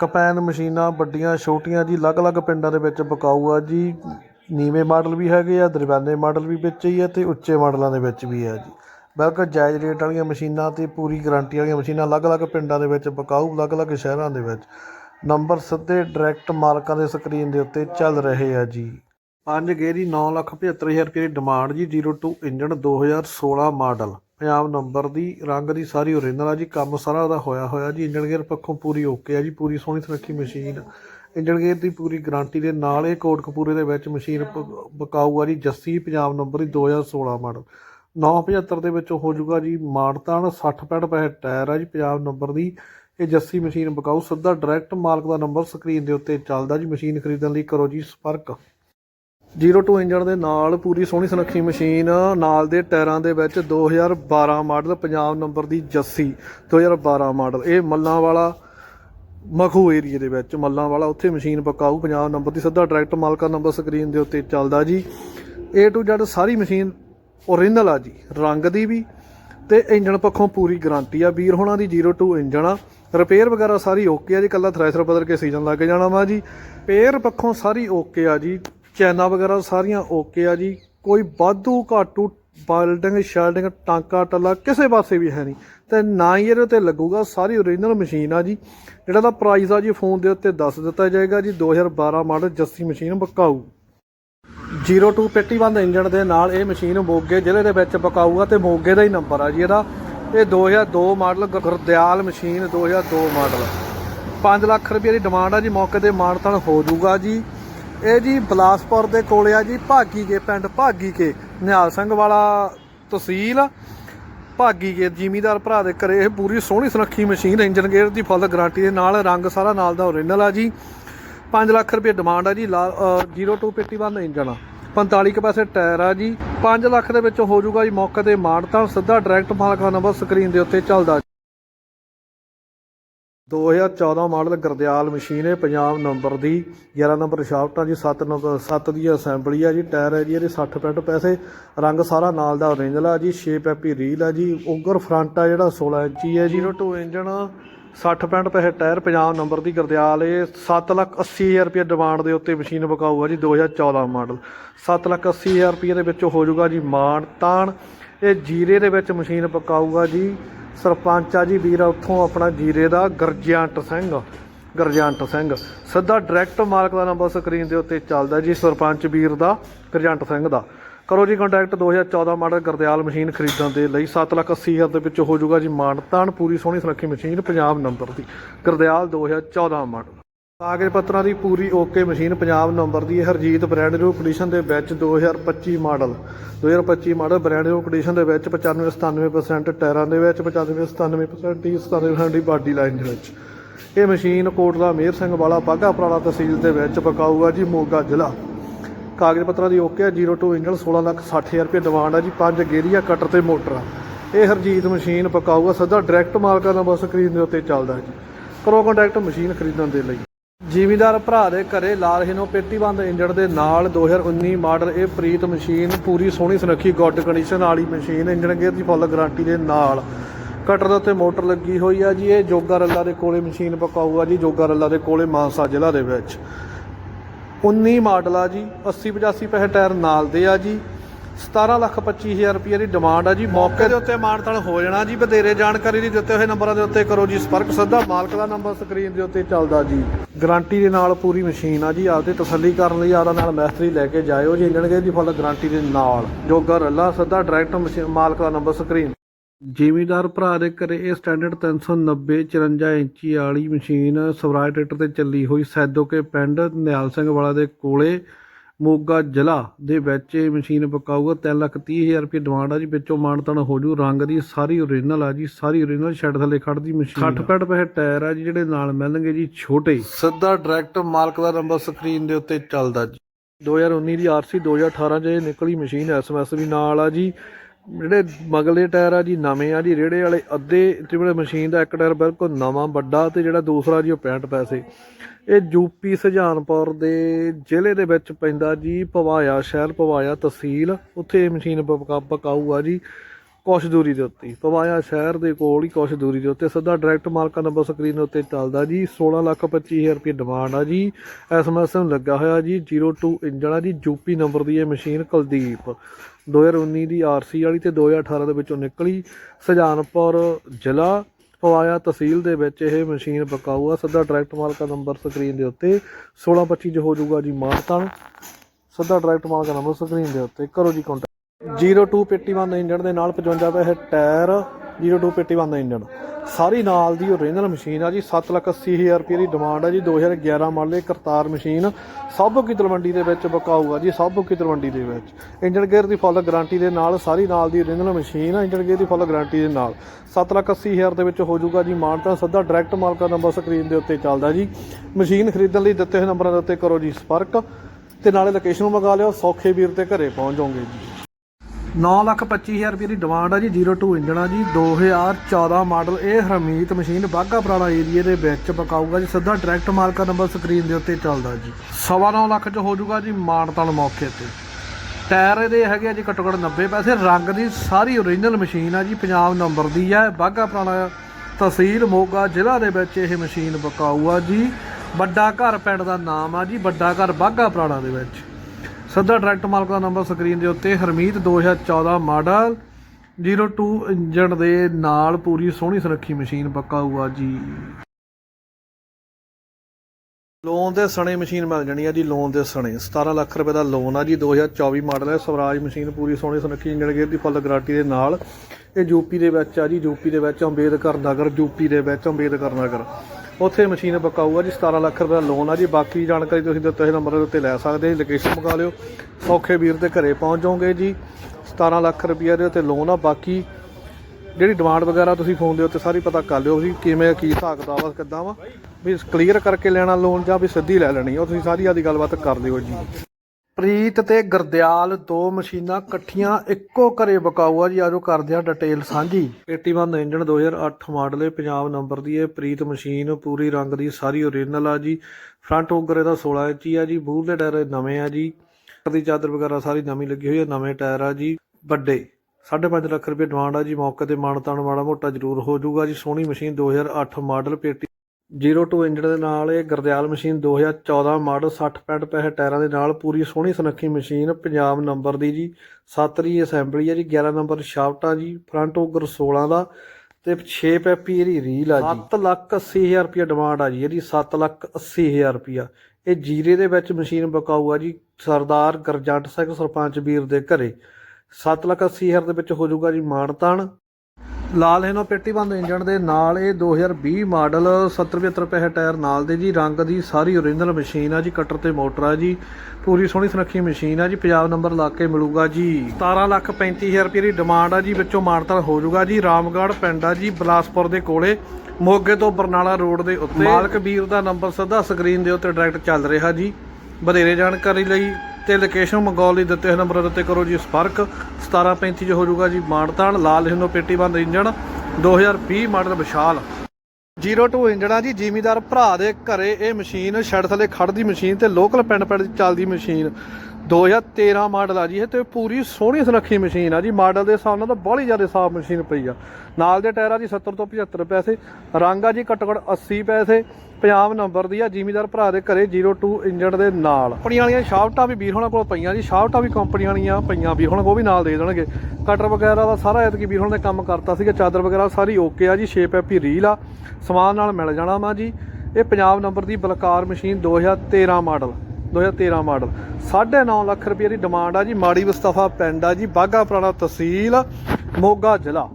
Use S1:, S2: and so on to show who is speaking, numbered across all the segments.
S1: ਕਪੈਨ ਮਸ਼ੀਨਾਂ ਵੱਡੀਆਂ, ਛੋਟੀਆਂ ਜੀ, ਅਲੱਗ-ਅਲੱਗ ਪਿੰਡਾਂ ਦੇ ਵਿੱਚ ਵਿਕਾਊ ਆ ਜੀ। ਨੀਵੇਂ ਮਾਡਲ ਵੀ ਹੈਗੇ ਆ, ਦਰਮਿਆਨੇ ਮਾਡਲ ਵੀ ਵਿੱਚ ਹੀ ਆ ਤੇ ਉੱਚੇ ਮਾਡਲਾਂ ਦੇ ਵਿੱਚ ਵੀ ਆ ਜੀ। ਬਿਲਕੁਲ ਜਾਇਜ਼ ਰੇਟ ਵਾਲੀਆਂ ਮਸ਼ੀਨਾਂ ਤੇ ਪੂਰੀ ਗਾਰੰਟੀ ਵਾਲੀਆਂ ਮਸ਼ੀਨਾਂ ਅਲੱਗ-ਅਲੱਗ ਪਿੰਡਾਂ ਦੇ ਵਿੱਚ ਵਿਕਾਊ ਅਲੱਗ-ਅਲੱਗ ਸ਼ਹਿਰਾਂ ਦੇ ਵਿੱਚ। ਨੰਬਰ ਸਿੱਧੇ ਡਾਇਰੈਕਟ ਮਾਲਕਾਂ ਦੇ ਸਕਰੀਨ ਦੇ ਉੱਤੇ ਚੱਲ ਰਹੇ ਆ ਜੀ। ਪੰਜ ਗੇਰੀ 975000 ਰੁਪਏ ਦੀ ਡਿਮਾਂਡ ਜੀ 02 ਇੰਜਨ 2016 ਮਾਡਲ। ਪੰਜਾਬ ਨੰਬਰ ਦੀ, ਰੰਗ ਦੀ ਸਾਰੀ ਓਰੀਜਨਲ ਆ ਜੀ, ਕੰਮ ਸਾਰਾ ਉਹਦਾ ਹੋਇਆ ਹੋਇਆ ਜੀ। ਇੰਜਨ ਗੇਅਰ ਪੱਖੋਂ ਪੂਰੀ ਓਕੇ ਆ ਜੀ, ਪੂਰੀ ਸੋਹਣੀ ਸੁਨੱਖੀ ਮਸ਼ੀਨ ਇੰਜਨ ਗੇਅਰ ਦੀ ਪੂਰੀ ਗਾਰੰਟੀ ਦੇ ਨਾਲ ਇਹ ਕੋਟਕਪੂਰੇ ਦੇ ਵਿੱਚ ਮਸ਼ੀਨ ਪ- ਬਕਾਊ ਆ ਜੀ, ਜੱਸੀ ਪੰਜਾਬ ਨੰਬਰ ਦੀ 2016 ਮਾਡਲ 975 ਦੇ ਵਿੱਚ ਹੋ ਜਾਊਗਾ ਜੀ, ਮਾਨਤਾਨ 60 65 ਪੈਸੇ ਟਾਇਰ ਆ ਜੀ ਪੰਜਾਬ ਨੰਬਰ ਦੀ। ਇਹ ਜੱਸੀ ਮਸ਼ੀਨ ਬਕਾਊ ਸਿੱਧਾ ਡਾਇਰੈਕਟ ਮਾਲਕ ਦਾ ਨੰਬਰ ਸਕਰੀਨ ਦੇ ਉੱਤੇ ਚੱਲਦਾ ਜੀ ਮਸ਼ੀਨ ਖਰੀਦਣ ਲਈ। ਕਰੋ ਜੀ ਸੰਪਰਕ। 02 ਇੰਜਣ ਦੇ ਨਾਲ ਪੂਰੀ ਸੋਹਣੀ ਸੁਨੱਖੀ ਮਸ਼ੀਨ, ਨਾਲ ਦੇ ਟਾਇਰਾਂ ਦੇ ਵਿੱਚ 2012 ਮਾਡਲ ਪੰਜਾਬ ਨੰਬਰ ਦੀ ਜੱਸੀ 2012 ਮਾਡਲ। ਇਹ ਮੱਲਾਂ ਵਾਲਾ ਮਖੂ ਏਰੀਏ ਦੇ ਵਿੱਚ ਮੱਲਾਂ ਵਾਲਾ ਉੱਥੇ ਮਸ਼ੀਨ ਪਕਾਊ, ਪੰਜਾਬ ਨੰਬਰ ਦੀ ਸਿੱਧਾ ਡਾਇਰੈਕਟ ਮਾਲਕਾ ਨੰਬਰ ਸਕਰੀਨ ਦੇ ਉੱਤੇ ਚੱਲਦਾ ਜੀ। A to Z ਸਾਰੀ ਮਸ਼ੀਨ ਓਰੀਜਨਲ ਆ ਜੀ, ਰੰਗ ਦੀ ਵੀ ਤੇ ਇੰਜਣ ਪੱਖੋਂ ਪੂਰੀ ਗਾਰੰਟੀ ਆ। ਵੀਰ ਹੋਣਾ ਦੀ 02 ਇੰਜਣ ਆ। ਰਿਪੇਅਰ ਵਗੈਰਾ ਸਾਰੀ ਓਕੇ ਆ ਜੀ ਕੱਲਾ ਥ੍ਰੈਸ਼ਰ ਬਦਲ ਕੇ ਸੀਜ਼ਨ ਲੱਗ ਜਾਣਾ ਵਾ ਜੀ। ਪੇਅਰ ਪੱਖੋਂ ਸਾਰੀ ਓਕੇ ਆ ਜੀ। ਚੈਨਾ ਵਗੈਰਾ ਸਾਰੀਆਂ ਓਕੇ ਆ ਜੀ। ਕੋਈ ਵਾਧੂ ਘਾਟੂ ਬਾਲਡਿੰਗ ਸ਼ੈਲਡਿੰਗ ਟਾਂਕਾ, ਟੱਲਾ ਕਿਸੇ ਪਾਸੇ ਵੀ ਹੈ ਨਹੀਂ। ਤੇ ਨਾ ਹੀ ਇਹਦੇ ਉੱਤੇ ਲੱਗੂਗਾ, ਸਾਰੀ ਓਰੀਜਨਲ ਮਸ਼ੀਨ ਆ ਜੀ। ਜਿਹੜਾ ਦਾ ਪ੍ਰਾਈਸ ਆ ਜੀ ਫੋਨ ਦੇ ਉੱਤੇ ਦੱਸ ਦਿੱਤਾ ਜਾਏਗਾ ਜੀ 2012 ਮਾਡਲ ਜੱਸੀ ਮਸ਼ੀਨ ਬਕਾਊ। 02 ਪੇਟੀ ਬੰਦ ਇੰਜਣ ਦੇ ਨਾਲ ਇਹ ਮਸ਼ੀਨ ਮੋਗੇ ਜ਼ਿਲ੍ਹੇ ਦੇ ਵਿੱਚ ਪਕਾਊਗਾ ਤੇ ਮੋਗੇ ਦਾ ਹੀ ਨੰਬਰ ਆ ਜੀ ਇਹਦਾ। ਇਹ 2002 model Gurdial machine 2002 model 5 lakh ਰੁਪਏ ਦੀ ਡਿਮਾਂਡ ਆ ਜੀ, ਮੌਕੇ ਤੇ ਮਾਨਤਨ ਹੋ ਜਾਊਗਾ ਜੀ। ਇਹ ਜੀ ਬਲਾਸਪੁਰ ਦੇ ਕੋਲ ਆ ਜੀ, ਭਾਗੀ ਕੇ ਪਿੰਡ, ਭਾਗੀ ਕੇ ਨਿਹਾਲ ਸਿੰਘ ਵਾਲਾ ਤਹਿਸੀਲ। ਆ। ਭਾਗੀ ਕੇ ਜ਼ਿਮੀਦਾਰ ਭਰਾ ਦੇ ਘਰੇ ਇਹ ਪੂਰੀ ਸੋਹਣੀ ਸੁਨੱਖੀ ਮਸ਼ੀਨ, ਇੰਜਨ ਗੇਅਰ ਦੀ ਫੁੱਲ ਗਾਰੰਟੀ ਦੇ ਨਾਲ ਰੰਗ ਸਾਰਾ ਨਾਲ ਦਾ ਓਰੀਜਨਲ ਆ ਜੀ। 5 ਲੱਖ ਰੁਪਏ ਡਿਮਾਂਡ ਆ ਜੀ 02 51 ਇੰਜਨ ਆ। 45 ਕੁ ਪੈਸੇ ਟਾਇਰ ਆ ਜੀ। 5 ਲੱਖ ਦੇ ਵਿੱਚ ਹੋ ਜਾਊਗਾ ਜੀ ਮੌਕੇ ਤੇ ਮਾਨਤਾ ਸਿੱਧਾ ਡਾਇਰੈਕਟ ਮਾਲਕ ਦਾ ਨੰਬਰ ਸਕਰੀਨ ਦੇ ਉੱਤੇ ਚੱਲਦਾ 2014 ਮਾਡਲ ਗਰਦਿਆਲ ਮਸ਼ੀਨ ਹੈ ਪੰਜਾਬ ਨੰਬਰ ਦੀ। 11 ਨੰਬਰ ਸ਼ਾਫਟਾਂ ਜੀ 7 ਨੰਬਰ 7 ਦੀ ਅਸੈਂਬਲੀ ਆ ਜੀ ਟਾਇਰ ਹੈ ਜੀ ਇਹਦੇ 60 ਪੈਂਟ ਪੈਸੇ ਰੰਗ ਸਾਰਾ ਨਾਲ ਦਾ ਓਰੀਜਨਲ ਆ ਜੀ 6 ਪੈਪੀ ਰੀਲ ਆ ਜੀ ਓਗਰ ਫਰੰਟ ਆ ਜਿਹੜਾ 16 ਇੰਚੀ ਹੈ 02 ਇੰਜਨ 60 ਪੈਂਟ ਪੈਸੇ ਟਾਇਰ ਪੰਜਾਬ ਨੰਬਰ ਦੀ ਗਰਦਿਆਲ ਇਹ 7 ਲੱਖ 80 ਹਜ਼ਾਰ ਰੁਪਏ ਡਿਮਾਂਡ ਦੇ ਉੱਤੇ ਮਸ਼ੀਨ ਵਿਕਾਊ ਆ ਜੀ 2014 ਮਾਡਲ। 7 ਲੱਖ 80 ਹਜ਼ਾਰ ਰੁਪਏ ਦੇ ਵਿੱਚ ਹੋ ਜਾਊਗਾ ਜੀ ਮਾਨ ਤਾਨ ਇਹ ਜੀਰੇ ਦੇ ਵਿੱਚ ਮਸ਼ੀਨ ਪਕਾਊਗਾ ਜੀ। ਸਰਪੰਚ ਆ ਜੀ ਵੀਰ ਆ ਉੱਥੋਂ ਆਪਣਾ ਜੀਰੇ ਦਾ ਗਰਜੰਟ ਸਿੰਘ ਗਰਜੰਟ ਸਿੰਘ। ਸਿੱਧਾ ਡਾਇਰੈਕਟ ਮਾਲਕ ਦਾ ਨੰਬਰ ਸਕਰੀਨ ਦੇ ਉੱਤੇ ਚੱਲਦਾ ਜੀ ਸਰਪੰਚ ਵੀਰ ਦਾ ਗਰਜੰਟ ਸਿੰਘ ਦਾ। ਕਰੋ ਜੀ ਕੰਟੈਕਟ 2014 ਮਾਡਲ ਗਰਦਿਆਲ ਮਸ਼ੀਨ ਖਰੀਦਣ ਦੇ ਲਈ। 7,80,000 ਦੇ ਵਿੱਚ ਹੋ ਜਾਊਗਾ ਜੀ ਮਾਨਤਾਨ ਪੂਰੀ ਸੋਹਣੀ ਸੁਨੱਖੀ ਮਸ਼ੀਨ ਪੰਜਾਬ ਨੰਬਰ ਦੀ। ਗਰਦਿਆਲ 2014 ਮਾਡਲ। ਕਾਗਜ਼ ਪੱਤਰਾਂ ਦੀ ਪੂਰੀ ਓਕੇ ਮਸ਼ੀਨ ਪੰਜਾਬ ਨੰਬਰ ਦੀ ਹੈ ਹਰਜੀਤ ਬ੍ਰਾਂਡ ਨਿਊ ਕੰਡੀਸ਼ਨ ਦੇ ਵਿੱਚ 2025 model. 2025 model brand new condition ਦੇ ਵਿੱਚ 95 97% ਟਾਇਰਾਂ ਦੇ ਵਿੱਚ 95 97% ਦੀ 97% ਦੀ ਬਾਡੀ ਲਾਈਨ ਦੇ ਵਿੱਚ। ਇਹ ਮਸ਼ੀਨ ਕੋਟਲਾ ਮੇਰ ਸਿੰਘ ਵਾਲਾ ਬਾਗਾ ਪੁਰਾਣਾ ਤਹਿਸੀਲ ਦੇ ਵਿੱਚ ਪਕਾਊਗਾ ਜੀ, ਮੋਗਾ ਜ਼ਿਲ੍ਹਾ। ਕਾਗਜ਼ ਪੱਤਰਾਂ ਦੀ ਓਕੇ ਆ 02 ਇੰਜਨ 16 ਲੱਖ 60000 ਰੁਪਏ ਡਿਮਾਂਡ ਹੈ ਜੀ, ਪੰਜ ਗੇਰੀਆ ਕਟਰ ਤੇ ਮੋਟਰ। ਇਹ ਹਰਜੀਤ ਮਸ਼ੀਨ ਪਕਾਊਗਾ, ਸਿੱਧਾ ਡਾਇਰੈਕਟ ਮਾਲਕਾਂ ਦਾ ਬਸ ਸਕਰੀਨ ਦੇ ਉੱਤੇ ਚੱਲਦਾ ਜੀ। ਕਰੋ ਕੰਟੈਕਟ ਮਸ਼ੀਨ ਖਰੀਦਣ ਦੇ ਲਈ। ਜ਼ਿਮੀਦਾਰ ਭਰਾ ਦੇ ਘਰੇ ਲਾਲ ਹਿਨੋ ਪੇਟੀ ਬੰਦ ਇੰਜਣ ਦੇ ਨਾਲ 2019 ਮਾਡਲ ਇਹ ਪ੍ਰੀਤ ਮਸ਼ੀਨ ਪੂਰੀ ਸੋਹਣੀ ਸੁਨੱਖੀ ਗੁੱਡ ਕੰਡੀਸ਼ਨ ਵਾਲੀ ਮਸ਼ੀਨ ਇੰਜਣ ਗੇਅਰ ਦੀ ਫੁੱਲ ਗਾਰੰਟੀ ਦੇ ਨਾਲ। ਕਟਰ ਦੇ ਉੱਤੇ ਮੋਟਰ ਲੱਗੀ ਹੋਈ ਆ ਜੀ, ਇਹ ਜੋਗਾ ਰੱਲਾ ਦੇ ਕੋਲੇ ਮਸ਼ੀਨ ਪਕਾਊ ਆ ਜੀ, ਜੋਗਾ ਰੱਲਾ ਦੇ ਕੋਲੇ ਮਾਨਸਾ ਜ਼ਿਲ੍ਹਾ ਦੇ ਵਿੱਚ। 19 ਮਾਡਲ ਆ ਜੀ 80 85 ਪੈਸੇ ਟਾਇਰ ਨਾਲ ਦੇ ਆ ਜੀ। 17 ਲੱਖ 25 ਹਜ਼ਾਰ ਰੁਪਏ ਦੀ ਡਿਮਾਂਡ ਆ ਜੀ। ਮੌਕੇ ਦੇ ਉੱਤੇ ਮਾਨਤਨ ਹੋ ਜਾਣਾ ਜੀ ਵਧੇਰੇ ਜਾਣਕਾਰੀ ਲਈ ਦਿੱਤੇ ਹੋਏ ਨੰਬਰਾਂ ਦੇ ਉੱਤੇ ਕਰੋ ਜੀ ਸੰਪਰਕ ਸਿੱਧਾ। ਮਾਲਕ ਦਾ ਨੰਬਰ ਸਕਰੀਨ ਦੇ ਉੱਤੇ ਚੱਲਦਾ ਜੀ। ਗਾਰੰਟੀ ਦੇ ਨਾਲ ਪੂਰੀ ਮਸ਼ੀਨ ਆ ਜੀ ਆਪਦੇ ਤਸੱਲੀ ਕਰਨ ਲਈ ਆਦਾ ਨਾਲ ਮੈਸਤਰੀ ਲੈ ਕੇ ਜਾਇਓ ਜੀ ਇੰਜਣ ਦੀ ਫੁੱਲ ਗਾਰੰਟੀ ਦੇ ਨਾਲ। ਜੋਗਾ ਰੱਲਾ ਸਿੱਧਾ ਡਾਇਰੈਕਟ ਮਸ਼ੀਨ ਮਾਲਕ ਦਾ ਨੰਬਰ ਸਕਰੀਨ। ਜ਼ਿਮੀਦਾਰ ਭਰਾ ਦੇ ਘਰੇ ਇਹ ਸਟੈਂਡਰਡ 390 54 ਇੰਚੀ ਵਾਲੀ ਮਸ਼ੀਨ ਸਵਰਾਜ ਟਰੈਕਟਰ ਤੇ ਚੱਲੀ ਹੋਈ ਸੈਦੋ ਕੇ ਪਿੰਡ ਨਿਹਾਲ ਸਿੰਘ ਵਾਲਾ ਦੇ ਕੋਲੇ। ਮੋਗਾ ਜ਼ਿਲ੍ਹਾ ਦੇ ਵਿੱਚ ਇਹ ਮਸ਼ੀਨ ਪਕਾਊਗਾ 3 ਲੱਖ 30 ਹਜ਼ਾਰ ਰੁਪਏ ਡਿਮਾਂਡ ਆ ਜੀ ਵਿੱਚੋਂ ਮਾਨਤਨ ਹੋ ਜੂ ਰੰਗ ਦੀ ਸਾਰੀ ਓਰੀਜਨਲ ਆ ਜੀ ਸਾਰੀ ਓਰੀਜਨਲ ਸ਼ੈਡ ਥੱਲੇ ਖੜਦੀ ਮਸ਼ੀਨ 60 ਪੈਂਟ ਪੈਸੇ ਟਾਇਰ ਆ ਜੀ ਜਿਹੜੇ ਨਾਲ ਮਿਲਣਗੇ ਜੀ ਛੋਟੇ। ਸਿੱਧਾ ਡਾਇਰੈਕਟ ਮਾਲਕ ਦਾ ਨੰਬਰ ਸਕਰੀਨ ਦੇ ਉੱਤੇ ਚੱਲਦਾ ਜੀ। 2019 ਦੀ ਆਰਸੀ 2018 ਚ ਇਹ ਨਿਕਲੀ ਮਸ਼ੀਨ ਐਸਐਮਐਸ ਵੀ ਨਾਲ ਆ ਜੀ। ਜਿਹੜੇ ਮਗਲੇ ਟਾਇਰ ਆ ਜੀ, ਨਵੇਂ ਆ ਜੀ, ਰੇੜੇ ਵਾਲੇ ਅੱਧੇ ਜਿਹੜੇ ਮਸ਼ੀਨ ਦਾ ਇੱਕ ਟਾਇਰ ਬਿਲਕੁਲ ਨਵਾਂ, ਵੱਡਾ ਤੇ ਜਿਹੜਾ ਦੂਸਰਾ ਜੀ ਉਹ 65 ਪੈਸੇ। ਇਹ ਯੂਪੀ ਸੁਜਾਨਪੁਰ ਦੇ ਜ਼ਿਲ੍ਹੇ ਦੇ ਵਿੱਚ ਪੈਂਦਾ ਜੀ ਪਵਾਇਆ ਸ਼ਹਿਰ ਪਵਾਇਆ ਤਹਿਸੀਲ। ਉੱਥੇ ਇਹ ਮਸ਼ੀਨ ਪਕਾ- ਪਕਾਊ ਆ ਜੀ। ਕੁਛ ਦੂਰੀ ਦੇ ਉੱਤੇ ਪਵਾਇਆ ਸ਼ਹਿਰ ਦੇ ਕੋਲ ਹੀ ਕੁਛ ਦੂਰੀ ਦੇ ਉੱਤੇ। ਸਿੱਧਾ ਡਾਇਰੈਕਟ ਮਾਲਕਾ ਨੰਬਰ ਸਕਰੀਨ ਉੱਤੇ ਚੱਲਦਾ ਜੀ। 16 ਲੱਖ 25000 ਰੁਪਏ ਡਿਮਾਂਡ ਆ ਜੀ। ਐਸਐਮਐਸ ਨੂੰ ਲੱਗਾ ਹੋਇਆ ਜੀ। 02 ਇੰਜਣ ਆ ਜੀ। ਯੂਪੀ ਨੰਬਰ ਦੀ ਇਹ ਮਸ਼ੀਨ ਕੁਲਦੀਪ। 2019 ਦੀ ਆਰਸੀ ਵਾਲੀ ਤੇ 2018 ਦੇ ਵਿੱਚੋਂ ਨਿਕਲੀ। ਸੁਜਾਨਪੁਰ ਜ਼ਿਲ੍ਹਾ ਪਵਾਇਆ ਤਹਿਸੀਲ ਦੇ ਵਿੱਚ ਇਹ ਮਸ਼ੀਨ ਪਕਾਊ ਆ ਸਿੱਧਾ ਡਾਇਰੈਕਟ ਮਾਲਕਾ ਨੰਬਰ ਸਕਰੀਨ ਦੇ ਉੱਤੇ। 1625 ਚ ਹੋ ਜਾਊਗਾ ਜੀ ਮਾਨਤਾਨ ਸਿੱਧਾ ਡਾਇਰੈਕਟ ਮਾਲਕਾ ਨੰਬਰ ਸਕਰੀਨ ਦੇ ਉੱਤੇ। ਕਰੋ ਜੀ ਕੰਟੈਕਟ 02 ਪੇਟੀ ਬੰਦ ਇੰਜਣ ਦੇ ਨਾਲ 55 ਪੈਸੇ ਟਾਇਰ 02 ਪੇਟੀ ਬੰਦ ਇੰਜਣ। ਸਾਰੀ ਨਾਲ ਦੀ ਓਰੀਜਨਲ ਮਸ਼ੀਨ ਆ ਜੀ 780000 ਰੁਪਏ ਦੀ ਡਿਮਾਂਡ ਆ ਜੀ 2011 ਮਾਡਲ ਇਹ ਕਰਤਾਰ ਮਸ਼ੀਨ। ਸਭ ਕੀ ਤਲਵੰਡੀ ਦੇ ਵਿੱਚ ਬਕਾਊਗਾ ਜੀ, ਸਭ ਕੀ ਤਲਵੰਡੀ ਦੇ ਵਿੱਚ। ਇੰਜਣ ਗੇਅਰ ਦੀ ਫੁੱਲ ਗਾਰੰਟੀ ਦੇ ਨਾਲ ਸਾਰੀ ਨਾਲ ਦੀ ਓਰੀਜਨਲ ਮਸ਼ੀਨ ਆ, ਇੰਜਣ ਗੇਅਰ ਦੀ ਫੁੱਲ ਗਾਰੰਟੀ ਦੇ ਨਾਲ। 780000 ਦੇ ਵਿੱਚ ਹੋ ਜਾਊਗਾ ਜੀ, ਮਾਨ ਤਾਂ ਸਿੱਧਾ ਡਾਇਰੈਕਟ ਮਾਲਕਾ ਨੰਬਰ ਸਕਰੀਨ ਦੇ ਉੱਤੇ ਚੱਲਦਾ ਜੀ। ਮਸ਼ੀਨ ਖਰੀਦਣ ਲਈ ਦਿੱਤੇ ਹੋਏ ਨੰਬਰਾਂ ਦੇ ਉੱਤੇ ਕਰੋ ਜੀ ਸੰਪਰਕ। ਤੇ ਨਾਲੇ ਲੋਕੇਸ਼ਨ ਮੰਗਾ ਲਿਓ, ਸੌਖੇ ਵੀਰ ਤੇ ਘਰੇ ਪਹੁੰਚ ਜਾਓਗੇ ਜੀ। 9 ਲੱਖ 25000 ਰੁਪਏ ਦੀ ਡਿਮਾਂਡ ਆ ਜੀ 02 ਇੰਜਣ ਆ ਜੀ 2014 ਮਾਡਲ, ਇਹ ਹਰਮੀਤ ਮਸ਼ੀਨ ਬਾਗਾ ਪੁਰਾਣਾ ਏਰੀਏ ਦੇ ਵਿੱਚ ਪਕਾਊਗਾ ਜੀ, ਸਿੱਧਾ ਡਾਇਰੈਕਟ ਮਾਲਕਾ ਨੰਬਰ ਸਕਰੀਨ ਦੇ ਉੱਤੇ ਚੱਲਦਾ ਜੀ। 9.5 ਲੱਖ ਚ ਹੋ ਜਾਊਗਾ ਜੀ ਮਾਨਤਾਨ ਮੌਕੇ ਤੇ। ਟਾਇਰ ਇਹਦੇ ਹੈਗੇ ਆ ਜੀ ਘੱਟੋ ਘੱਟ 90 ਪੈਸੇ, ਰੰਗ ਦੀ ਸਾਰੀ ਓਰੀਜਨਲ ਮਸ਼ੀਨ ਆ ਜੀ, ਪੰਜਾਬ ਨੰਬਰ ਦੀ ਆ ਬਾਗਾ ਪੁਰਾਣਾ ਤਹਿਸੀਲ ਮੋਗਾ ਜ਼ਿਲ੍ਹਾ ਦੇ ਵਿੱਚ ਇਹ ਮਸ਼ੀਨ ਬਕਾਊ ਆ ਜੀ। ਵੱਡਾ ਘਰ ਪਿੰਡ ਦਾ ਨਾਮ ਆ ਜੀ, ਵੱਡਾ ਘਰ ਬਾਗਾ ਪੁਰਾਣਾ ਦੇ ਵਿੱਚ। ਸਿੱਧਾ ਡਾਇਰੈਕਟ ਮਾਲਕ ਦਾ ਨੰਬਰ ਸਕਰੀਨ ਦੇ ਉੱਤੇ, ਹਰਮੀਤ 2014 ਮਾਡਲ 02 ਇੰਜਣ ਦੇ ਨਾਲ ਪੂਰੀ ਸੋਹਣੀ ਸੁਰੱਖੀ ਮਸ਼ੀਨ ਪੱਕਾ ਹੋਊਗਾ ਜੀ। ਲੋਨ ਦੇ ਸਣੇ ਮਸ਼ੀਨ ਮਿਲ ਜਾਣੀ ਆ ਜੀ, ਲੋਨ ਦੇ ਸਣੇ। 17 ਲੱਖ ਰੁਪਏ ਦਾ ਲੋਨ ਆ ਜੀ 2024 ਮਾਡਲ ਹੈ, ਸਵਰਾਜ ਮਸ਼ੀਨ ਪੂਰੀ ਸੋਹਣੀ ਸੁਨੱਖੀ ਇੰਜਣ ਗੇਅਰ ਦੀ ਫੁੱਲ ਗਾਰੰਟੀ ਦੇ ਨਾਲ। ਇਹ ਯੂਪੀ ਦੇ ਵਿੱਚ ਆ ਜੀ ਯੂਪੀ ਦੇ ਵਿੱਚ ਅੰਬੇਦਕਰ ਨਗਰ ਯੂਪੀ ਦੇ ਵਿੱਚ ਅੰਬੇਦਕਰ ਨਗਰ। ਉੱਥੇ ਮਸ਼ੀਨ ਬਕਾਊ ਆ ਜੀ 17 ਲੱਖ ਰੁਪਏ ਦਾ ਲੋਨ ਆ ਜੀ। ਬਾਕੀ ਜਾਣਕਾਰੀ ਤੁਸੀਂ ਦਿੱਤੇ ਹੋਏ ਨੰਬਰ ਦੇ ਉੱਤੇ ਲੈ ਸਕਦੇ ਜੀ ਲੋਕੇਸ਼ਨ ਮੰਗਾ ਲਿਓ। ਸੌਖੇ ਵੀਰ ਦੇ ਘਰੇ ਪਹੁੰਚ ਜਾਓਗੇ ਜੀ। 17 ਲੱਖ ਰੁਪਏ ਦੇ ਉੱਤੇ ਲੋਨ ਆ। ਬਾਕੀ ਜਿਹੜੀ ਡਿਮਾਂਡ ਵਗੈਰਾ ਤੁਸੀਂ ਫੋਨ ਦੇ ਉੱਤੇ ਸਾਰੀ ਪਤਾ ਕਰ ਲਿਓ ਵੀ ਕਿਵੇਂ, ਕੀ ਹਿਸਾਬ ਕਿਤਾਬ ਆ, ਕਿੱਦਾਂ ਵਾ। ਵੀ ਕਲੀਅਰ ਕਰਕੇ ਲੈਣਾ ਲੋਨ ਜਾਂ ਵੀ ਸਿੱਧੀ ਲੈ ਲੈਣੀ ਉਹ ਤੁਸੀਂ ਸਾਰੀ ਆਦੀ ਗੱਲਬਾਤ ਕਰ ਲਿਓ ਜੀ। ਪ੍ਰੀਤ ਤੇ ਗਰਦਿਆਲ ਦੋ ਮਸ਼ੀਨਾਂ ਇਕੱਠੀਆਂ ਇੱਕੋ ਘਰੇ ਬਕਾਊ ਆ ਜੀ, ਆਜੋ ਕਰਦੇ ਆ ਡਿਟੇਲ ਸਾਂਝੀ। 81 ਇੰਜਨ 2008 ਮਾਡਲ ਹੈ, ਪੰਜਾਬ ਨੰਬਰ ਦੀ ਹੈ। ਪ੍ਰੀਤ ਮਸ਼ੀਨ ਪੂਰੀ ਰੰਗ ਦੀ, ਸਾਰੀ ਓਰੀਜਨਲ ਆ ਜੀ। ਫਰੰਟ ਓਗਰੇ ਦਾ 16 ਇੰਚੀ ਆ ਜੀ ਬੂਰ ਦੇ ਟਾਇਰ ਨਵੇਂ ਆ ਜੀ। ਦੀ ਚਾਦਰ ਵਗੈਰਾ ਸਾਰੀ ਨਵੀਂ ਲੱਗੀ ਹੋਈ ਹੈ, ਨਵੇਂ ਟਾਇਰ ਆ ਜੀ, ਵੱਡੇ। 5.5 ਲੱਖ ਰੁਪਏ ਡਿਮਾਂਡ ਆ ਜੀ, ਮੌਕੇ ਤੇ ਮਾਨਤਾਨ ਮਾੜਾ ਮੋਟਾ ਜ਼ਰੂਰ ਹੋ ਜਾਊਗਾ ਜੀ। ਸੋਹਣੀ ਮਸ਼ੀਨ 2008 ਮਾਡਲ, ਪੇਟੀ 02 ਇੰਜਣ ਦੇ ਨਾਲ ਇਹ ਗਰਦਿਆਲ ਮਸ਼ੀਨ 2014 ਮਾਡਲ 60 65 ਪੈਸੇ ਟਾਇਰਾਂ ਦੇ ਨਾਲ ਪੂਰੀ ਸੋਹਣੀ ਸੁਨੱਖੀ ਮਸ਼ੀਨ ਪੰਜਾਬ ਨੰਬਰ ਦੀ ਜੀ 7 ਦੀ ਅਸੈਂਬਲੀ ਹੈ ਜੀ 11 ਨੰਬਰ ਸ਼ਾਫਟਾ ਜੀ ਫਰੰਟ ਓਗਰ 16 ਦਾ ਤੇ 6 ਪੈਪੀ ਇਹਦੀ ਰੀਲ ਆ ਜੀ। 7 ਲੱਖ 80 ਹਜ਼ਾਰ ਰੁਪਏ ਡਿਮਾਂਡ ਆ ਜੀ, ਇਹਦੀ 7 ਲੱਖ 80 ਹਜ਼ਾਰ ਰੁਪਿਆ ਇਹ ਜੀਰੇ ਦੇ ਵਿੱਚ ਮਸ਼ੀਨ ਬਕਾਊ ਆ ਜੀ, ਸਰਦਾਰ ਗਰਜੰਟ ਸਿੰਘ ਸਰਪੰਚ ਵੀਰ ਦੇ ਘਰੇ। 7 ਲੱਖ 80 ਹਜ਼ਾਰ ਦੇ ਵਿੱਚ ਹੋ ਜਾਊਗਾ ਜੀ ਮਾਨਤਾਨ। ਲਾਲ ਹੈਨੋ ਪੇਟੀ ਬੰਦ ਇੰਜਣ ਦੇ ਨਾਲ ਇਹ 2020 ਮਾਡਲ 70 75 ਪੈਸੇ ਟਾਇਰ ਨਾਲ ਦੇ ਜੀ। ਰੰਗ ਦੀ ਸਾਰੀ ਓਰੀਜਨਲ ਮਸ਼ੀਨ ਆ ਜੀ ਕਟਰ ਤੇ ਮੋਟਰ ਆ ਜੀ। ਪੂਰੀ ਸੋਹਣੀ ਸੁਨੱਖੀ ਮਸ਼ੀਨ ਆ ਜੀ ਪੰਜਾਬ ਨੰਬਰ ਲਾ ਕੇ ਮਿਲੂਗਾ ਜੀ। 17 ਲੱਖ 35000 ਰੁਪਏ ਦੀ ਡਿਮਾਂਡ ਆ ਜੀ ਵਿੱਚੋਂ ਮਾਨਤਾਨ ਹੋ ਜਾਊਗਾ ਜੀ। ਰਾਮਗੜ੍ਹ ਪਿੰਡ ਆ ਜੀ ਬਲਾਸਪੁਰ ਦੇ ਕੋਲੇ ਮੋਗੇ ਤੋਂ ਬਰਨਾਲਾ ਰੋਡ ਦੇ ਉੱਤੇ। ਮਾਲਕ ਵੀਰ ਦਾ ਨੰਬਰ ਸਿੱਧਾ ਸਕਰੀਨ ਦੇ ਉੱਤੇ ਡਾਇਰੈਕਟ ਚੱਲ ਰਿਹਾ ਜੀ। ਵਧੇਰੇ ਜਾਣਕਾਰੀ ਲਈ ਤੇ ਲੋਕੇਸ਼ਨ ਮੰਗਾਉਣ ਲਈ ਦਿੱਤੇ ਹੋਏ ਨੰਬਰ ਦੇ ਉੱਤੇ ਕਰੋ ਜੀ ਸੰਪਰਕ। 1735 ਚ ਹੋ ਜਾਊਗਾ ਜੀ ਮਾਨਤਾਨ, ਲਾਲ ਹਿੰਦੋ ਪੇਟੀ ਬੰਦ ਇੰਜਣ 2020 ਮਾਡਲ ਵਿਸ਼ਾਲ। 02 ਇੰਜਣਾ ਜੀ, ਜ਼ਿਮੀਦਾਰ ਭਰਾ ਦੇ ਘਰੇ ਇਹ ਮਸ਼ੀਨ ਛੜ ਥੱਲੇ ਖੜਦੀ ਮਸ਼ੀਨ ਤੇ ਲੋਕਲ ਪਿੰਡ ਪਿੰਡ ਚੱਲਦੀ ਮਸ਼ੀਨ। 2013 ਮਾਡਲ ਆ ਜੀ, ਇਹ ਤੇ ਪੂਰੀ ਸੋਹਣੀ ਸੁਨੱਖੀ ਮਸ਼ੀਨ ਆ ਜੀ। ਮਾਡਲ ਦੇ ਹਿਸਾਬ ਨਾਲ ਤਾਂ ਬਹੁਤ ਜ਼ਿਆਦਾ ਸਾਫ਼ ਮਸ਼ੀਨ ਪਈ ਆ। ਨਾਲ ਦੇ ਟਾਇਰਾਂ ਦੀ 70 ਤੋਂ 75 ਪੈਸੇ, ਰੰਗ ਆ ਜੀ ਘੱਟੋ ਘੱਟ 80 ਪੈਸੇ ਪੰਜਾਬ ਨੰਬਰ ਦੀ ਆ, ਜ਼ਿਮੀਦਾਰ ਭਰਾ ਦੇ ਘਰੇ 02 ਇੰਜਣ ਦੇ ਨਾਲ। ਕੰਪਨੀ ਵਾਲੀਆਂ ਸ਼ਾਫਟਾਂ ਵੀ ਵੀਰ ਹੋਣਾ ਕੋਲ ਪਈਆਂ ਜੀ, ਸ਼ਾਫਟਾਂ ਵੀ ਕੰਪਨੀ ਵਾਲੀਆਂ ਪਈਆਂ, ਵੀਰ ਹੋਣਾ ਉਹ ਵੀ ਨਾਲ ਦੇ ਦੇਣਗੇ। ਕਟਰ ਵਗੈਰਾ ਦਾ ਸਾਰਾ ਐਤਕੀ ਵੀਰ ਹੋਣਾ ਨੇ ਕੰਮ ਕਰਤਾ ਸੀਗਾ, ਚਾਦਰ ਵਗੈਰਾ ਸਾਰੀ ਓਕੇ ਆ ਜੀ 6 ਪੈਪੀ ਰੀਲ ਆ, ਸਮਾਨ ਨਾਲ ਮਿਲ ਜਾਣਾ ਵਾ ਜੀ। ਇਹ ਪੰਜਾਬ ਨੰਬਰ ਦੀ Balkar machine 2013 model. 2013 model. 9.5 lakh ਰੁਪਏ ਦੀ ਡਿਮਾਂਡ ਆ ਜੀ। ਮਾੜੀ ਮੁਸਤਫਾ ਪਿੰਡ ਆ ਜੀ ਬਾਗਾ ਪੁਰਾਣਾ ਤਹਿਸੀਲ, ਮੋਗਾ ਜ਼ਿਲ੍ਹਾ।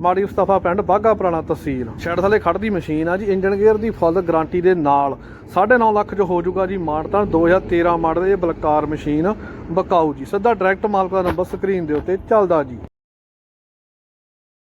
S1: ਮਾੜੀ ਮੁਸਤਫਾ ਪਿੰਡ ਬਾਗਾ ਪੁਰਾਣਾ ਤਹਿਸੀਲ। ਸ਼ੈਡ ਥੱਲੇ ਖੜਦੀ ਮਸ਼ੀਨ ਆ ਜੀ ਇੰਜਨ ਗੇਅਰ ਦੀ ਫੁੱਲ ਗਾਰੰਟੀ ਦੇ ਨਾਲ। 9.5 ਲੱਖ ਚ ਹੋ ਜਾਊਗਾ ਜੀ ਮਾਨਤਾਂ 2013 ਮਾਡਲ ਇਹ ਬਲਕਾਰ ਮਸ਼ੀਨ ਬਕਾਊ ਜੀ। ਸਿੱਧਾ ਡਾਇਰੈਕਟ ਮਾਲਕ ਦਾ ਨੰਬਰ ਸਕਰੀਨ ਦੇ ਉੱਤੇ ਚੱਲਦਾ ਜੀ।